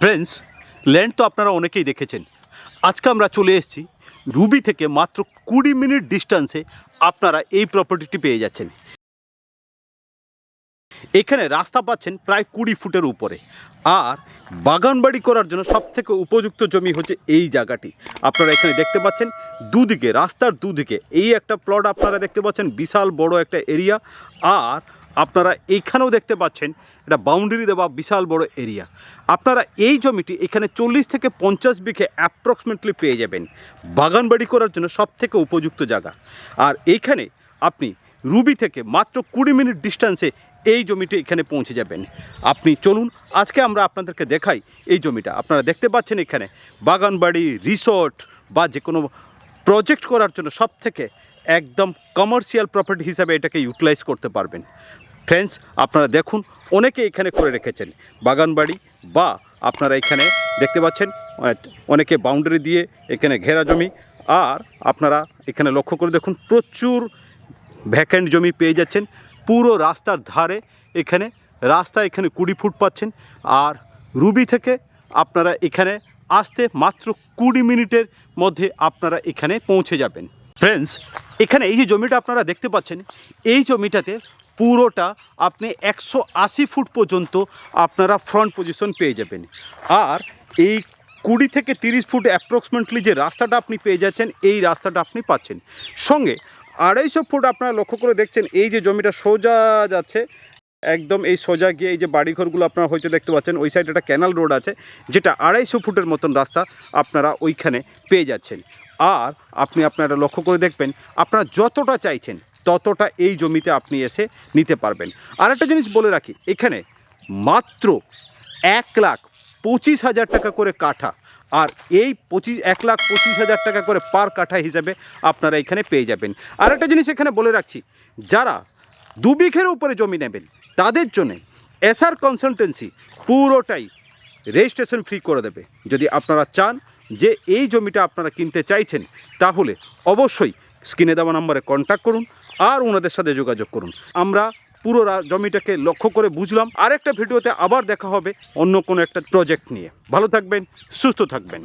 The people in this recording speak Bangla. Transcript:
ফ্রেন্ডস ল্যান্ড তো আপনারা অনেকেই দেখেছেন। আজকে আমরা চলে এসেছি রুবি থেকে মাত্র কুড়ি মিনিট ডিস্টেন্সে আপনারা এই প্রপার্টিটি পেয়ে যাচ্ছেন। এখানে রাস্তা পাচ্ছেন প্রায় কুড়ি ফুটের উপরে। আর বাগানবাড়ি করার জন্য সবথেকে উপযুক্ত জমি হচ্ছে এই জায়গাটি। আপনারা এখানে দেখতে পাচ্ছেন দুদিকে, রাস্তার দুদিকে এই একটা প্লট আপনারা দেখতে পাচ্ছেন, বিশাল বড় একটা এরিয়া আর আপনারা এইখানেও দেখতে পাচ্ছেন, এটা বাউন্ডারি দেওয়া বিশাল বড় এরিয়া। আপনারা এই জমিটি এখানে চল্লিশ থেকে পঞ্চাশ বিঘে অ্যাপ্রক্সিমেটলি পেয়ে যাবেন। বাগানবাড়ি করার জন্য সবথেকে উপযুক্ত জায়গা। আর এইখানে আপনি রুবি থেকে মাত্র কুড়ি মিনিট ডিস্টেন্সে এই জমিটি এখানে পৌঁছে যাবেন। আপনি চলুন, আজকে আমরা আপনাদেরকে দেখাই এই জমিটা। আপনারা দেখতে পাচ্ছেন এখানে বাগানবাড়ি রিসোর্ট বা যে কোনো প্রজেক্ট করার জন্য সব থেকে একদম কমার্শিয়াল প্রপার্টি হিসাবে এটাকে ইউটিলাইজ করতে পারবেন। ফ্রেন্ডস আপনারা দেখুন, অনেকে এখানে করে রেখেছেন। বাগানবাড়ি বা আপনারা এখানে দেখতে পাচ্ছেন অনেক- অনেকে বাউন্ডারি দিয়ে এখানে ঘেরা জমি, আর আপনারা এখানে লক্ষ্য করে দেখুন, প্রচুর ভ্যাকেন্ট জমি পেয়ে যাচ্ছেন। পুরো রাস্তার ধারে এখানে, রাস্তা এখানে কুড়ি ফুট পাচ্ছেন, আর রুবি থেকে আপনারা এখানে আসতে মাত্র কুড়ি মিনিটের মধ্যে আপনারা এখানে পৌঁছে যাবেন। ফ্রেন্ডস এখানে এই যে জমিটা আপনারা দেখতে পাচ্ছেন, এই জমিটাতে পুরোটা আপনি একশো আশি ফুট পর্যন্ত আপনারা ফ্রন্ট পজিশন পেয়ে যাবেন। আর এই কুড়ি থেকে তিরিশ ফুট অ্যাপ্রক্সিমেটলি যে রাস্তাটা আপনি পেয়ে যাচ্ছেন, এই রাস্তাটা আপনি পাচ্ছেন। সঙ্গে আড়াইশো ফুট আপনারা লক্ষ্য করে দেখছেন, এই যে জমিটা সোজা যাচ্ছে, একদম এই সোজা গিয়ে এই যে বাড়িঘরগুলো আপনারা হয়তো দেখতে পাচ্ছেন, ওই সাইডে একটা ক্যানাল রোড আছে, যেটা আড়াইশো ফুটের মতন রাস্তা আপনারা ওইখানে পেয়ে যাচ্ছেন। আর আপনি আপনারা লক্ষ্য করে দেখবেন আপনারা যতটা চাইছেন ততটা এই জমিতে আপনি এসে নিতে পারবেন। আর একটা জিনিস বলে রাখি, এখানে মাত্র এক লাখ পঁচিশ হাজার টাকা করে কাঠা আর এই পঁচিশ, এক লাখ পঁচিশ হাজার টাকা করে পার কাঠা হিসাবে আপনারা এখানে পেয়ে যাবেন। আর একটা জিনিস এখানে বলে রাখছি, যারা দু বিঘের উপরে জমি নেবেন, তাদের জন্যে এসআর কনসালটেন্সি পুরোটাই রেজিস্ট্রেশন ফ্রি করে দেবে। যদি আপনারা চান যে এই জমিটা আপনারা কিনতে চাইছেন, তাহলে অবশ্যই স্ক্রিনে দেওয়া নম্বরে কন্ট্যাক্ট করুন আর ওনাদের সাথে যোগাযোগ করুন। আমরা পুরো জমিটাকে লক্ষ্য করে বুঝলাম। আরেকটা ভিডিওতে আবার দেখা হবে অন্য কোনো একটা প্রজেক্ট নিয়ে। ভালো থাকবেন, সুস্থ থাকবেন।